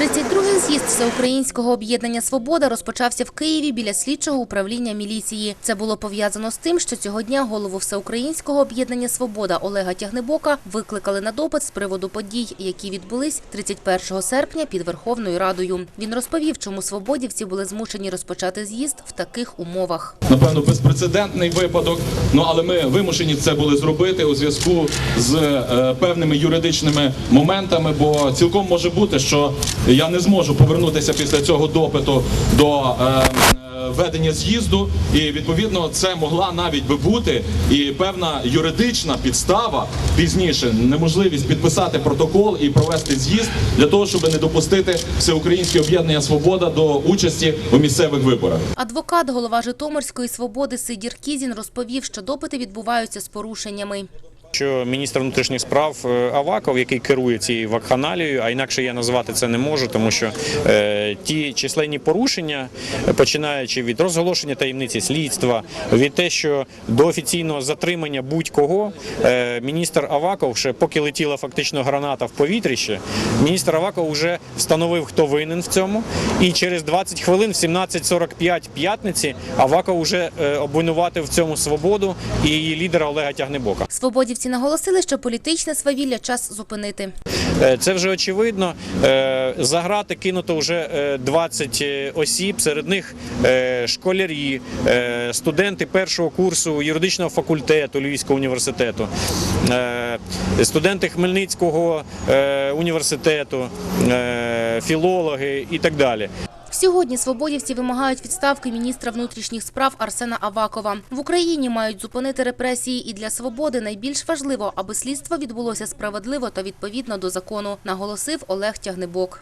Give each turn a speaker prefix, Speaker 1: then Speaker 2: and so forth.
Speaker 1: 32-й з'їзд Всеукраїнського об'єднання «Свобода» розпочався в Києві біля слідчого управління міліції. Це було пов'язано з тим, що цього дня голову Всеукраїнського об'єднання «Свобода» Олега Тягнебока викликали на допит з приводу подій, які відбулись 31 серпня під Верховною Радою. Він розповів, чому свободівці були змушені розпочати з'їзд в таких умовах.
Speaker 2: напевно, безпрецедентний випадок. Ну але ми вимушені це були зробити у зв'язку з е, певними юридичними моментами. Бо цілком може бути, що я не зможу повернутися після цього допиту до. е, е, Ведення з'їзду, і відповідно це могла навіть би бути і певна юридична підстава пізніше, неможливість підписати протокол і провести з'їзд для того, щоб не допустити всеукраїнське об'єднання Свобода до участі у місцевих виборах.
Speaker 1: Адвокат, голова Житомирської «Свободи» Сидір Кізін розповів, що допити відбуваються з порушеннями.
Speaker 3: Що міністр внутрішніх справ е, Аваков, який керує цією вакханалією, а інакше я назвати це не можу, тому що е, ті численні порушення, починаючи від розголошення таємниці слідства, від те, що до офіційного затримання будь-кого, е, міністр Аваков, ще поки летіла фактично граната в повітрі, ще, міністр Аваков вже встановив, хто винен в цьому, і через 20 хвилин, в 17.45 п'ятниці, Аваков вже е, обвинуватив в цьому свободу і її лідера Олега Тягнебока.
Speaker 1: Свободівці наголосили, що політичне свавілля час зупинити.
Speaker 3: Е, Це вже очевидно. Е, За грати кинуто вже е, 20 осіб. Серед них е, школярі, е, студенти першого курсу юридичного факультету Львівського університету, е, студенти Хмельницького е, університету, е, філологи і так далі.
Speaker 1: Сьогодні свободівці вимагають відставки міністра внутрішніх справ Арсена Авакова. В Україні мають зупинити репресії і для свободи найбільш важливо, аби слідство відбулося справедливо та відповідно до закону, наголосив Олег Тягнебок.